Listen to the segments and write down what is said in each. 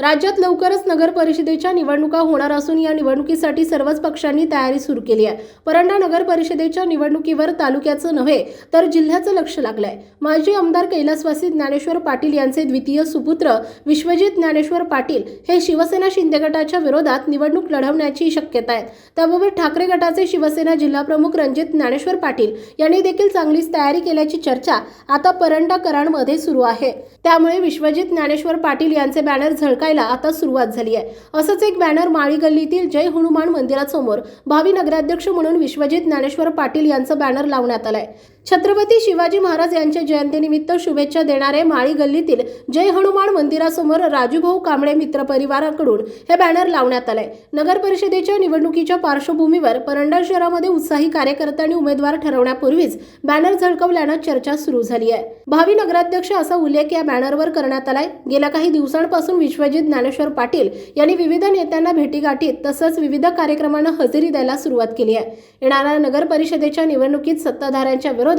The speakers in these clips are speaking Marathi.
राज्यात लवकरच नगर परिषदेच्या निवडणुका होणार असून या निवडणुकीसाठी सर्वच पक्षांनी तयारी सुरू केली आहे. परंडा नगर परिषदेच्या निवडणुकीवर तालुक्याचं नव्हे तर जिल्ह्याचं लक्ष लागलंय. माजी आमदार कैलासवासी ज्ञानेश्वर पाटील यांचे द्वितीय सुपुत्र विश्वजित ज्ञानेश्वर पाटील हे शिवसेना शिंदे गटाच्या विरोधात निवडणूक लढवण्याची शक्यता आहे. त्याबाबत ठाकरे गटाचे शिवसेना जिल्हाप्रमुख रणजित ज्ञानेश्वर पाटील यांनी देखील चांगलीच तयारी केल्याची चर्चा आता परंडाकरांमध्ये सुरू आहे. त्यामुळे विश्वजित ज्ञानेश्वर पाटील यांचे बॅनर झळका झळकायला आता सुरुवात झाली आहे. असंच एक बॅनर माळी गल्लीतील जय हनुमान मंदिरासमोर भावी नगराध्यक्ष म्हणून विश्वजित ज्ञानेश्वर पाटील यांचं बॅनर लावण्यात आलंय. छत्रपती शिवाजी महाराज यांच्या जयंतीनिमित्त शुभेच्छा देणारे माळी गल्लीतील जय हनुमान मंदिरासमोर राजूभाऊ कांबळे मित्र परिवाराकडून हे बॅनर लावण्यात आलंय नगर परिषदेच्या निवडणुकीच्या पार्श्वभूमीवर परंडा शहरामध्ये उत्साही कार्यकर्ते आणि उमेदवार ठरवण्यापूर्वीच बॅनर झळकवल्यानं चर्चा सुरू झाली आहे. भावी नगराध्यक्ष असा उल्लेख या बॅनरवर करण्यात आलाय. गेल्या काही दिवसांपासून विश्वजित ज्ञानेश्वर पाटील यांनी विविध नेत्यांना भेटीगाठीत तसंच विविध कार्यक्रमांना हजेरी द्यायला सुरुवात केली आहे. येणाऱ्या नगर परिषदेच्या निवडणुकीत सत्ताधाऱ्यांच्या विरोधात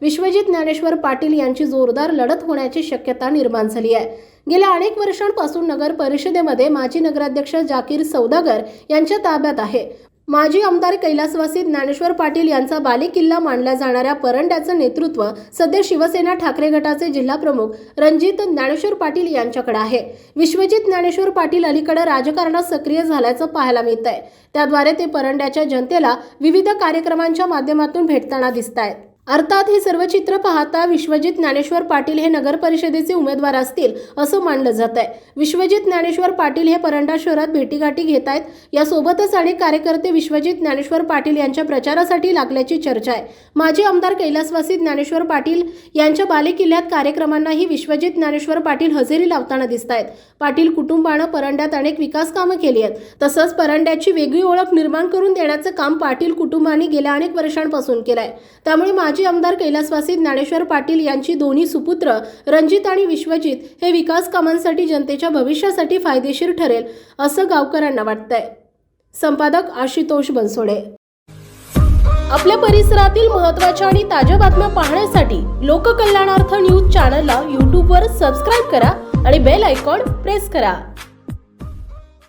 विश्वजित ज्ञानेश्वर पाटील यांची जोरदार लढत होण्याची शक्यता निर्माण झाली आहे. गेल्या अनेक वर्षांपासून नगर परिषदेमध्ये माजी नगराध्यक्ष जाकीर सौदागर यांच्या ताब्यात आहे. माजी आमदार कैलासवासी ज्ञानेश्वर पाटील यांचा बालेकिल्ला मानल्या जाणाऱ्या परंड्याचं नेतृत्व सध्या शिवसेना ठाकरे गटाचे जिल्हाप्रमुख रणजित ज्ञानेश्वर पाटील यांच्याकडे आहे. विश्वजित ज्ञानेश्वर पाटील अलीकडे राजकारणात सक्रिय झाल्याचं पाहायला मिळत आहे त्याद्वारे ते परंड्याच्या जनतेला विविध कार्यक्रमांच्या माध्यमातून भेटताना दिसत आहेत अर्थात हे सर्व चित्र पाहता विश्वजित ज्ञानेश्वर पाटील हे नगर परिषदेचे उमेदवार असतील असं मानलं जात आहे. विश्वजित ज्ञानेश्वर पाटील हे परंडा शहरात भेटीगाठी घेत आहेत. यासोबतच अनेक कार्यकर्ते विश्वजित ज्ञानेश्वर पाटील यांच्या प्रचारासाठी लागल्याची चर्चा आहे. माजी आमदार कैलासवासी ज्ञानेश्वर पाटील यांच्या बालेकिल्ल्यात कार्यक्रमांनाही विश्वजित ज्ञानेश्वर पाटील हजेरी लावताना दिसत आहेत. पाटील कुटुंबानं परंड्यात अनेक विकास कामं केली आहेत. तसंच परंड्याची वेगळी ओळख निर्माण करून देण्याचं काम पाटील कुटुंबाने गेल्या अनेक वर्षांपासून केलं आहे त्यामुळे माजी आमदार कैलासवासी ज्ञानेश्वर पाटील यांची दोन्ही सुपुत्र रणजित आणि विश्वजित हे विकास कामांसाठी जनतेच्या भविष्यासाठी फायदेशीर ठरेल असं गावकऱ्यांना वाटतंय. संपादक आशुतोष बनसोडे. आपल्या परिसरातील महत्त्वाच्या आणि ताज्या बातम्या पाहण्यासाठी लोककल्याणार्थ न्यूज चॅनलला यूट्यूबवर सबस्क्राईब करा आणि बेल आयकॉन प्रेस करा.